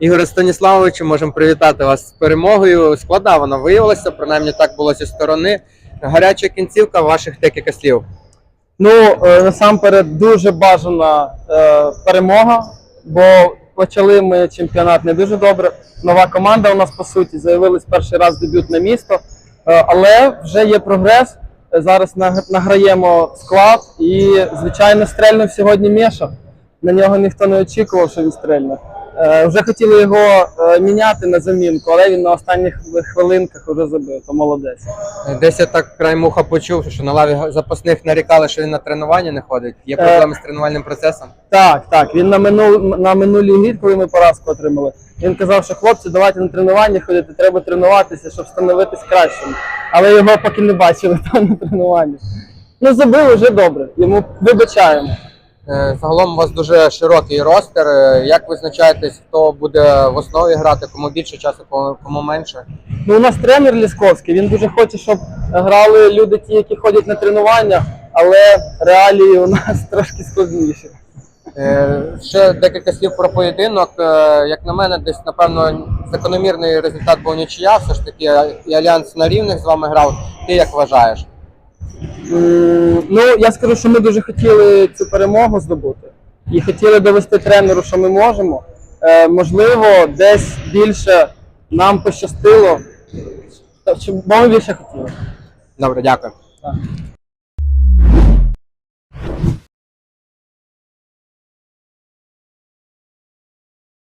Ігоре Станіславовичу, можемо привітати вас з перемогою. Складна вона виявилася, принаймні так було зі сторони. Гаряча кінцівка ваших декілька слів. Ну, е, насамперед, дуже бажана е, перемога, бо почали ми чемпіонат не дуже добре. Нова команда у нас по суті заявилась перший раз дебют на місто, Е, але вже є прогрес. Е, Зараз награємо склад і, звичайно, стрельнув сьогодні Мєша. На нього ніхто не очікував, що він стрельне. Е, Вже хотіли його е, міняти на замінку, але він на останніх хвилинках вже забив, то молодець. Десь я так край муха почув, що на лаві запасних нарікали, що він на тренування не ходить. Є Е, проблеми з тренувальним процесом. Так, так. Він на минул на минулій грі, коли ми поразку отримали. Він казав, що хлопці, давайте на тренування ходити, треба тренуватися, щоб становитись кращим. Але його поки не бачили там на тренуванні. Ну, забив вже добре. Йому вибачаємо. Е, Загалом у вас дуже широкий ростер. Е, Як визначаєтесь, хто буде в основі грати, кому більше часу, кому менше? Ну, у нас тренер Лісковський. Він дуже хоче, щоб грали люди, ті, які ходять на тренування, але реалії у нас трошки складніші. Е, Ще декілька слів про поєдинок. Як на мене, десь напевно закономірний результат був нічия. Все ж таки, і альянс на рівних з вами грав. Ти як вважаєш? Ну, я скажу, що ми дуже хотіли цю перемогу здобути і хотіли довести тренеру, що ми можемо. Е, можливо, десь більше нам пощастило, бо ми більше хотіли. Добре, дякую. Так.